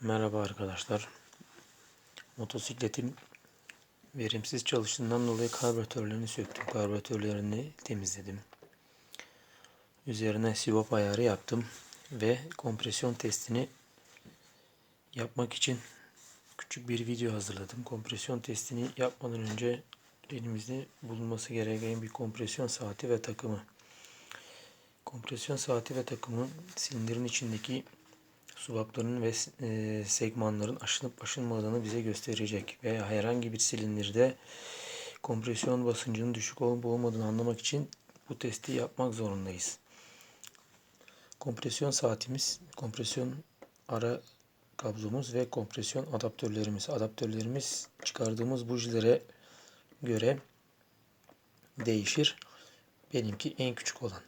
Merhaba arkadaşlar. Motosikletim verimsiz çalıştığından dolayı karbüratörlerini söktüm. Karbüratörlerini temizledim. Üzerine sivop ayarı yaptım ve kompresyon testini yapmak için küçük bir video hazırladım. Kompresyon testini yapmadan önce elimizde bulunması gereken bir kompresyon saati ve takımı. Kompresyon saati ve takımı silindirin içindeki subapların ve e, segmanların aşınıp aşınmadığını bize gösterecek ve herhangi bir silindirde kompresyon basıncının düşük olup olmadığını anlamak için bu testi yapmak zorundayız. Kompresyon saatimiz, kompresyon ara kablomuz ve kompresyon adaptörlerimiz. Adaptörlerimiz çıkardığımız bujilere göre değişir. Benimki en küçük olan.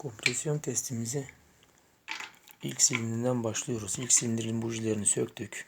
Kompresyon testimizi ilk silindirinden başlıyoruz. İlk silindirin bujilerini söktük.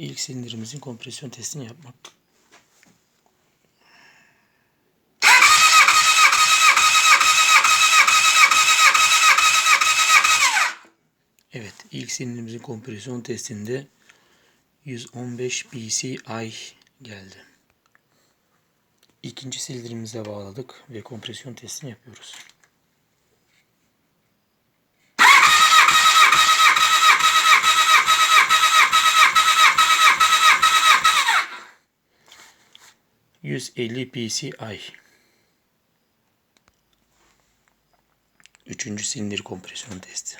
İlk silindirimizin kompresyon testini yapmak. Evet, ilk silindirimizin kompresyon testinde 115 PSI geldi. İkinci silindirimize bağladık ve kompresyon testini yapıyoruz. Yüz elli PSI. Üçüncü silindir kompresyon testi.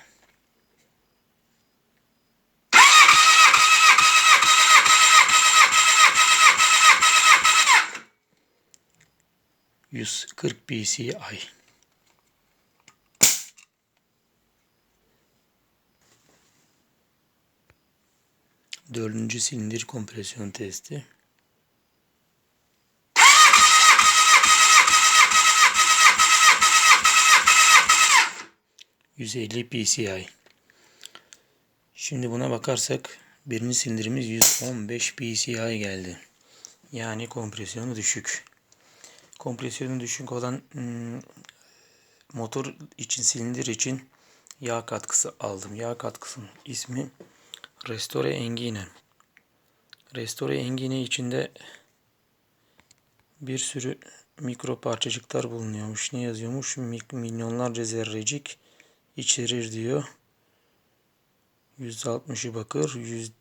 Yüz kırk PSI. Dördüncü silindir kompresyon testi. ...150 PSI. Şimdi buna bakarsak... ...birinci silindirimiz 115 PSI geldi. Yani kompresyonu düşük. Kompresyonu düşük olan... Hmm, ...motor için silindir için... ...yağ katkısı aldım. Yağ katkısının ismi... Restore Engine. Restore Engine içinde bir sürü mikro parçacıklar bulunuyormuş. Ne yazıyormuş? Milyonlarca zerrecik içerir diyor. %60'ı bakır, yüz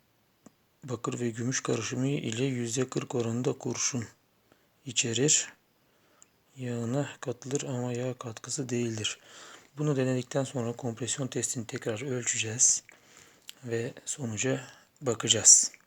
bakır ve gümüş karışımı ile %40 oranında kurşun içerir. Yağına katılır ama yağ katkısı değildir. Bunu denedikten sonra kompresyon testini tekrar ölçeceğiz ve sonuca bakacağız.